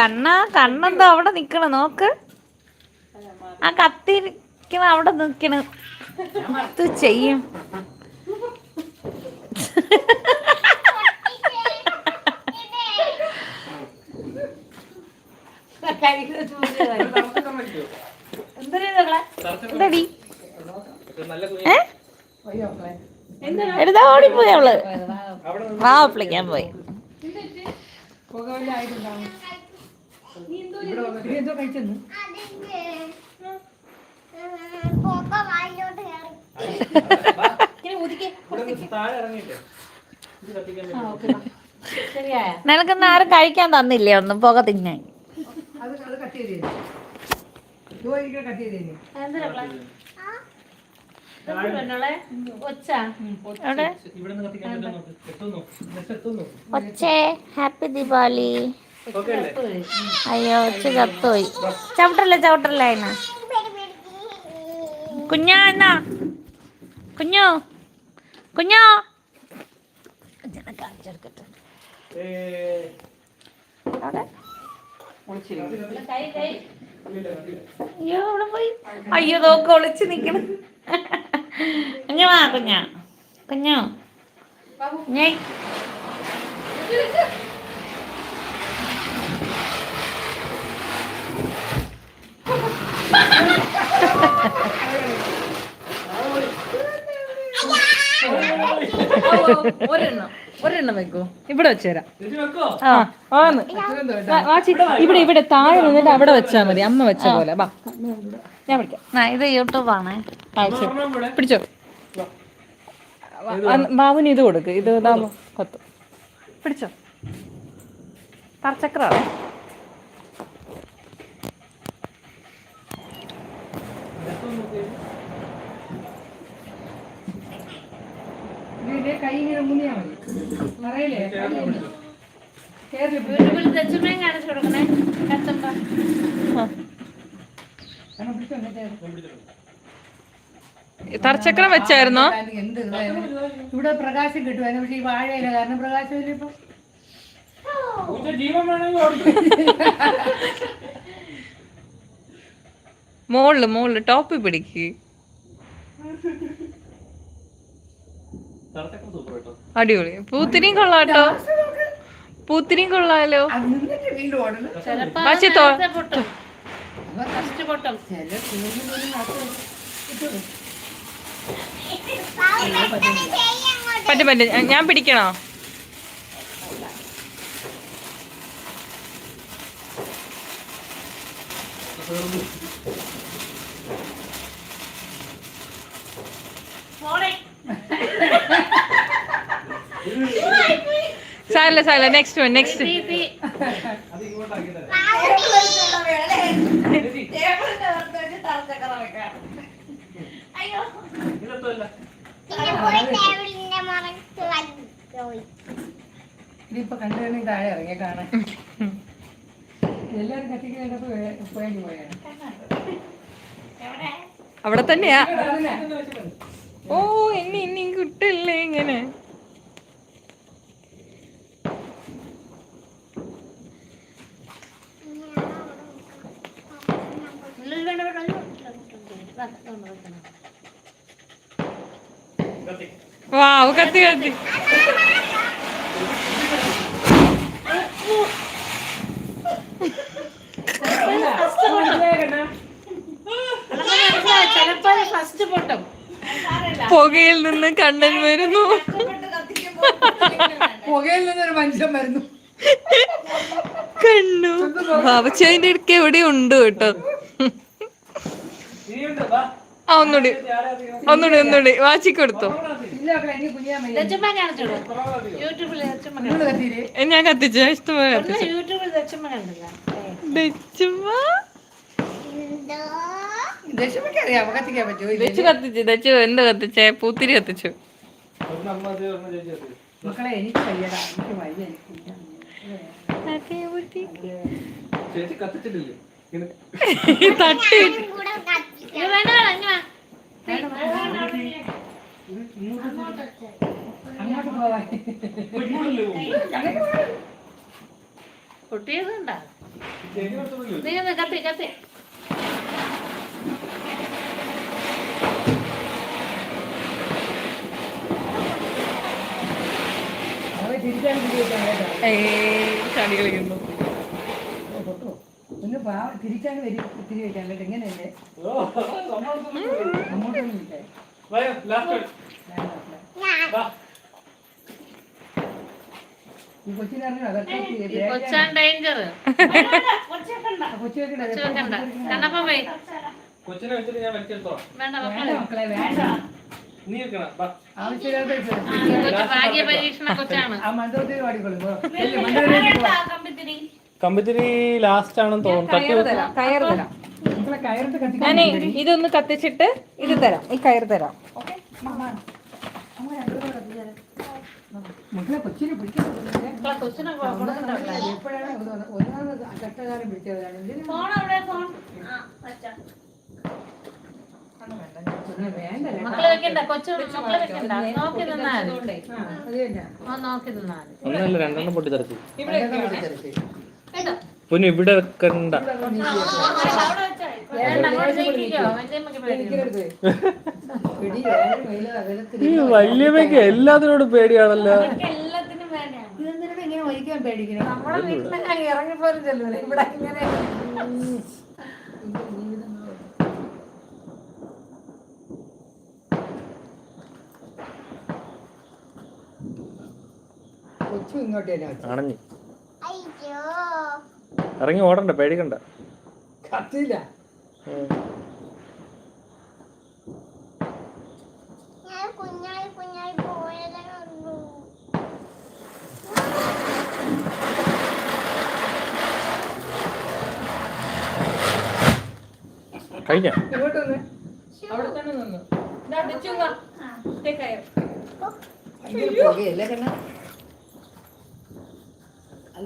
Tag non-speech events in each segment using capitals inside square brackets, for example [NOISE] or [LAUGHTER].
കണ്ണ കണ്ണെന്തോ അവിടെ നിക്കണ നോക്ക്. ആ കത്തിരിക്കണ അവിടെ നിക്കണ. ഇത് ചെയ്യും. എന്തടി? എടുത്താ ഓടിപ്പോയി അവൾ? വാ വിളിക്കാൻ പോയി. നിനക്കൊന്നും ആരും കഴിക്കാൻ തന്നില്ലേ? ഒന്നും പുക തിന്നാൻ. ഒച്ചേ. ഹാപ്പി ദീപാവലി. അയ്യോ ഒച്ച ചത്തുപോയി. ചവിട്ടല്ലേ ചവിട്ടല്ലേ അതിനാ കുഞ്ഞാ എന്നാ കുഞ്ഞു? കുഞ്ഞോ? കാണിച്ചെടുക്കട്ടെ അയ്യോ അവിടെ പോയി. അയ്യോ നോക്ക് ഒളിച്ച് നിക്കണം. കുഞ്ഞു വാ കുഞ്ഞാ. കുഞ്ഞോ. കുഞ്ഞേ. ഒരെണ്ണം. വെക്കോ. ഇവിടെ വെച്ചുതരാം ആ ആന്ന്. വാച്ചി ഇവിടെ ഇവിടെ താഴെ നിന്നിട്ട് അവിടെ വെച്ചാ മതി. അമ്മ വെച്ച പോലെ. വാ. ഞാൻ പിടിക്കാം ഇത് യൂട്യൂബാണ് പിടിച്ചോ? ബാബുന് ഇത് കൊടുക്ക്. ഇത് കൊത്തു. പിടിച്ചോ? തറച്ചക്രാണ് കൈ ഇങ്ങനെ മുന്നിയാ മതി. മറയില്ലേ യൂട്യൂബിൽ തെച്ചുമ്മയും കാണിച്ചു കൊടുക്കണേ. കത്തുമ്പോ. തറച്ചക്രം വെച്ചായിരുന്നോ? എന്ത് ഇവിടെ പ്രകാശം കിട്ടുമായിരുന്നു. പക്ഷെ ഈ വാഴയില കാരണം പ്രകാശം ഇല്ല ഇപ്പൊ. മോളിൽ മോളിൽ ടോപ്പ് പിടിക്ക്. [LAUGHS] അടിപൊളി. പൂത്തിരിയും കൊള്ളാട്ടോ. പൂത്തിരിയും കൊള്ളാലോ. പക്ഷേ പറ്റും പറ്റും. ഞാൻ പിടിക്കണോ? സാരല്ല സാരല്ല. നെക്സ്റ്റ് വൺ നെക്സ്റ്റ് ഇതിപ്പോ കണ്ടു തന്നെ താഴെ ഇറങ്ങിയ കാണാൻ. എല്ലാരും കത്തിക്കുന്നപ്പോ പോയാലും പോയാണ് അവിടെ തന്നെയാ? ഓ എന്നെ ഇനി കിട്ടില്ലേ ഇങ്ങനെ? വാവ് കത്തി കത്തി. പുകയിൽ നിന്ന് കണ്ണൻ വരുന്നു. പുകയിൽ നിന്നൊരു മനുഷ്യൻ വരുന്നു. കണ്ണു. ബാബച്ചതിന്റെ ഇടയ്ക്ക് എവിടെ ഉണ്ട് കേട്ടോ. ആ ഒന്നുകൂടി. ഒന്നുകൂടി ഒന്നുകൂടി. വാച്ചി കൊടുത്തു? ഞാൻ കത്തിച്ച ഇഷ്ടമായി കത്തിച്ചു. ദച്ചു കത്തിച്ചു ദച്ചു എന്ത് കത്തിച്ചേ? പൂത്തിരി കത്തിച്ചു. മക്കളെ എനിക്ക് വയ്യടാ എനിക്ക് വയ്യ ചേച്ചി കത്തിച്ചിട്ടില്ലേ? തട്ടി. പൊട്ടിയതുണ്ടാ ചേച്ചി കൊടുത്തൊന്നുമില്ല നീ ഒന്ന് കത്തി കത്തി. ഏ ചാടി കളിക്കുന്നു. ഒന്ന് പാ തിരിച്ചാണ് വരി. തിരി വെക്കാൻ കേട്ടോ എങ്ങനെയല്ലേ അങ്ങോട്ടൊന്നും ഇല്ലേ. ആവശ്യമില്ലാത്ത പരീക്ഷണ കൊച്ചാണ്. ആ മന്ത്രത്തിൽ പാടിക്കോളും കമ്പിത്തിരി ലാസ്റ്റ് ആണെന്ന് തോന്നുന്നു. കയറ് തരാം. ഞാനേ ഇതൊന്ന് കത്തിച്ചിട്ട് ഇത് തരാം. ഈ കയർ തരാം. മക്കളെ കൊച്ചിനെ പിടിക്കാൻ മക്കളെ കൊച്ചിനെ കൊടുക്കണ്ടല്ലേ എപ്പോഴാണ് ഒന്നാമത് കഷ്ടകാലം പിടിച്ചവരാണ്. ഫോൺ അവിടെ ഫോൺ. ആ വെച്ചോ. വേണ്ട മക്കളെ വെക്കണ്ട കൊച്ചു മക്കളെ വെക്കണ്ട. നോക്കി. നിന്നാൽ മതി. ആ നോക്കി നിന്നാൽ ഒന്നല്ല രണ്ടെണ്ണം പൊട്ടി തെറിച്ചു കേട്ടോ പൊന്നു ഇവിടെ വെക്കണ്ട. ഈ വല്യമ്മയ്ക്ക് എല്ലാത്തിനോടും പേടിയാണല്ലോ. കൊച്ചു ഇങ്ങോട്ട് തന്നെ അണഞ്ഞു. ഇറങ്ങി ഓടണ്ട പേടിക്കണ്ട. കത്തില്ല ഞാൻ കുഞ്ഞായി കുഞ്ഞായി പോയതേ ഉള്ളൂ. കഴിഞ്ഞ? ഇങ്ങോട്ട് വന്ന് അവിടെ തന്നെ നിന്നു. ഇതാ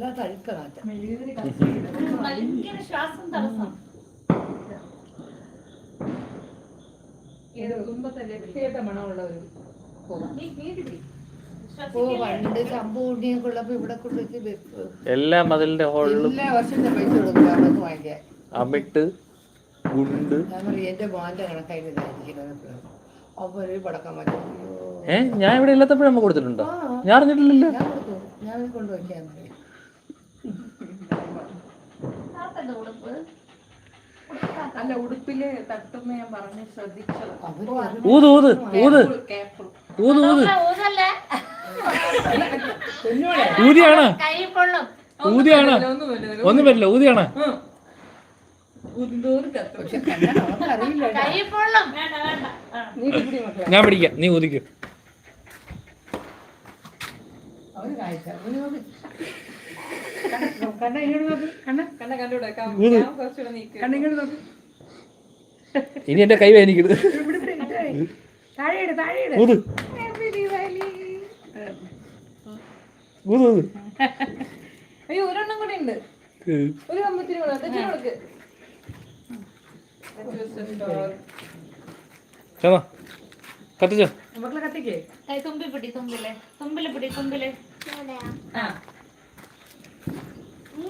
ദേ കയറ്. ഭയങ്കര ശ്വാസം തടസ്സം. മണമുള്ള ഒരു പണ്ട് ഉള്ളപ്പോ ഇവിടെ കൊണ്ടുവച്ച് എല്ലാ മതിലിന്റെ ഹോളിലും എല്ലാ വർഷത്തെ പൈസ കൊടുക്കുക അവർക്ക് വാങ്ങിക്കാൻ. അമിട്ട് ഗുണ്ട്. ഞാൻ എന്റെ മോന്റെ കണക്കായിട്ട് അപ്പൊ ഒരു പടക്കം മാറ്റി അയ്യോ. ഞാൻ ഇവിടെ ഇല്ലാത്തപ്പോഴും നമ്മൾ കൊടുത്തിട്ടുണ്ടോ? ഞാൻ അറിഞ്ഞിട്ടില്ലല്ലോ. ഞാൻ ഉടുപ്പ്? അല്ല ഉടുപ്പിൽ തട്ടുന്ന ഞാൻ പറഞ്ഞു ശ്രദ്ധിച്ചത്. അവർ ഊത് ഊത് ഊത്. കേപ്പുൾ ഊത് ഊത്. ഊതല്ലേ? കുഞ്ഞോളെ ഊതിയാണ്. ഒന്നും പറ്റില്ല ഊതിയാണ്. ഞാൻ പിടിക്കാം. നീ ഊതിക്കും. അവർ കാഴ്ച. കണ്ണ കണ്ണ ഇങ്ങോട്ട് നോക്ക് കണ്ണ. കണ്ണ ഇങ്ങോട്ട് ഇനി എന്റെ കൈ വേദനിക്കരുത് ഇവിടെ ഇവിടെ ഇട്ട് താഴെ ഇട് താഴെ ഇട്. ഊത്. ഊത് ഊത്. അയ്യോ ഒരെണ്ണം കൂടി ഉണ്ട്. ഒരു കമ്പത്തിന് കൂടെ കൊടുക്ക്. ചേന്നാ കത്തിച്ചോ? കത്തിക്കേ. കൈ തുമ്പി പിടി തുമ്പിലെ. തുമ്പിൽ പിടി തുമ്പിലെ. ആ.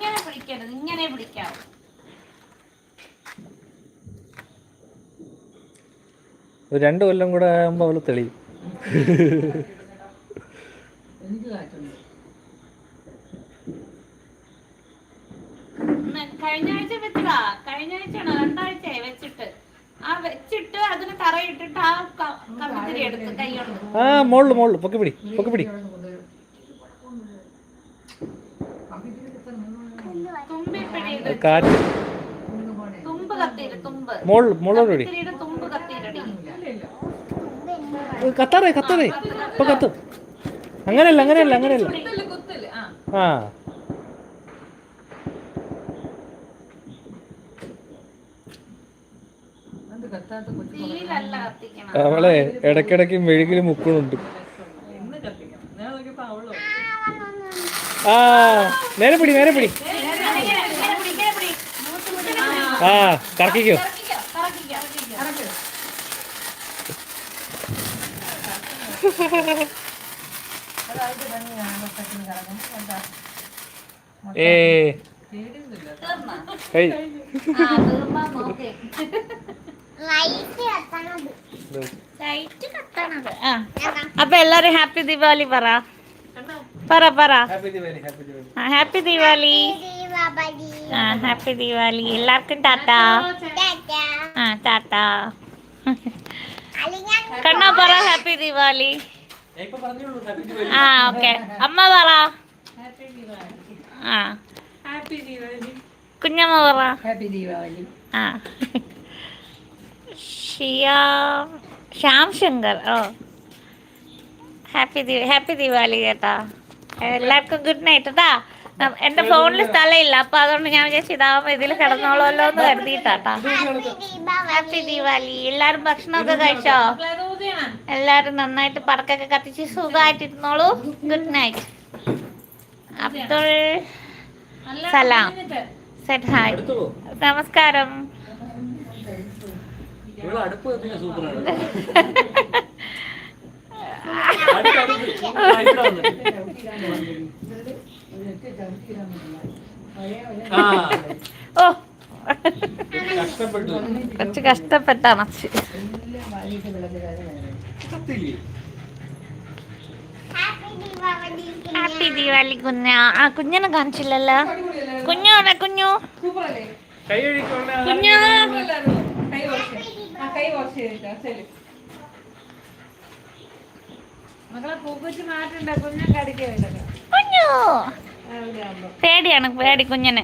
ഇങ്ങനെ പിടിക്കരുത് ഇങ്ങനെ പിടിക്കാവൂ ഒരു രണ്ട് കൊല്ലം കൂടെ ആകുമ്പോ അവൾ തെളിയും. കഴിഞ്ഞ ആഴ്ച വെച്ചതാ. കഴിഞ്ഞ ആഴ്ചയാണ്? രണ്ടാഴ്ചയായി വെച്ചിട്ട്. ആ വെച്ചിട്ട് അതിന് തറയിട്ടിട്ട് ആ ക- കമ്പിത്തിരി എടുത്ത് കൈ കൊണ്ട്. ആ മോളിൽ മോളിൽ. പൊക്കി പിടി പൊക്കി പിടി തുമ്പി പിടിയിട്ട് കാറ്റ്. തുമ്പ് തുമ്പ്. മോളോട് തുമ്പ് കത്താറേ കത്താറേ. ഇപ്പൊ കത്ത്. അങ്ങനെയല്ല അങ്ങനെയല്ല അങ്ങനെയല്ല. ആ. അവളെ ഇടക്കിടക്ക് നോക്കിയപ്പോ അവളോ ആ നേരെ പിടി നേരെ പിടി. ലൈറ്റ് കറക്കിക്കോ. ആ അപ്പൊ എല്ലാരും ഹാപ്പി ദീപാവലി പറ. പറ പറ. ഹാപ്പി ദിവാലി ദിവാലി ആ ഹാപ്പി ദീപാവലി എല്ലാവർക്കും ടാറ്റ. ആ ടാറ്റ. കണ്ണ പറ ഹാപ്പി ദിവാലി ആ ഓക്കെ. അമ്മ പറ. ആ. കുഞ്ഞമ്മ പറ. ഹാപ്പി ദീപാവലി ആ. ശ്യാം ശ്യാം ശങ്കർ. ഓ. ഹാപ്പി ഹാപ്പി ദിവാലി ചേട്ടാ എല്ലാവർക്കും ഗുഡ് നൈറ്റ് കേട്ടാ എന്റെ ഫോണിൽ സ്ഥലമില്ല. അപ്പൊ അതുകൊണ്ട് ഞാൻ വിചാരിച്ചു ഇതാവുമ്പോ ഇതിൽ കിടന്നോളല്ലോ എന്ന് കരുതിയിട്ടാട്ടാ ഹാപ്പി ദീപാവലി ഹാപ്പി ദീപാവലി എല്ലാരും ഭക്ഷണമൊക്കെ കഴിച്ചോ? എല്ലാരും നന്നായിട്ട് പടക്കൊക്കെ കത്തിച്ച് സുഖമായിട്ടിരുന്നോളൂ good night Abdul Salam. Set hi നമസ്കാരം. അടുപ്പ് സൂപ്പറാണ് [LAUGHS] അടുത്ത് അടുത്ത് ആ, ഇവിടെ വന്നിട്ട്. ആ ഓ കഷ്ടപ്പെട്ടു കുറച്ച് കഷ്ടപ്പെട്ട കത്തില്ലേ ഹാപ്പി ദീപാവലി ഹാപ്പി ദീപാവലി കുഞ്ഞ. ആ കുഞ്ഞിനെ കാണിച്ചില്ലല്ലോ. കുഞ്ഞു എവിടെ കുഞ്ഞു. കുഞ്ഞു കൈ വാഷ് ആ കൈ വാഷ് ചെയ്തിട്ടാ ശരി മക്കളെ മാറ്റണ്ട പേടിയാണ് പേടി കുഞ്ഞിന്.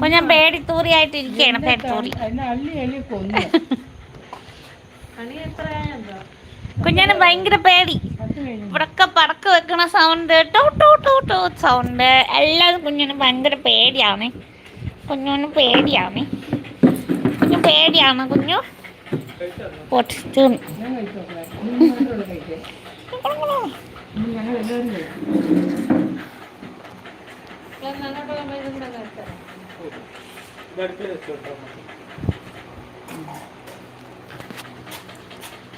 കുഞ്ഞൻ പേടി തൂറിയായിട്ട് ഇരിക്കുകയാണ് പേടി തൂറി. കുഞ്ഞിന് ഭയങ്കര പേടി. ഇവിടൊക്കെ പടക്ക് വെക്കണ സൗണ്ട് ടോ ടോ ടോ ടോ സൗണ്ട് എല്ലാം കുഞ്ഞിന് ഭയങ്കര പേടിയാണ്. കുഞ്ഞുന് പേടിയാണ്. കുഞ്ഞു പേടിയാണ് കുഞ്ഞു. പൊട്ടിച്ചു. ഞാൻ കഴിച്ചോട്ടെ നീ മാത്രമേ കഴിക്കേ ഞങ്ങൾ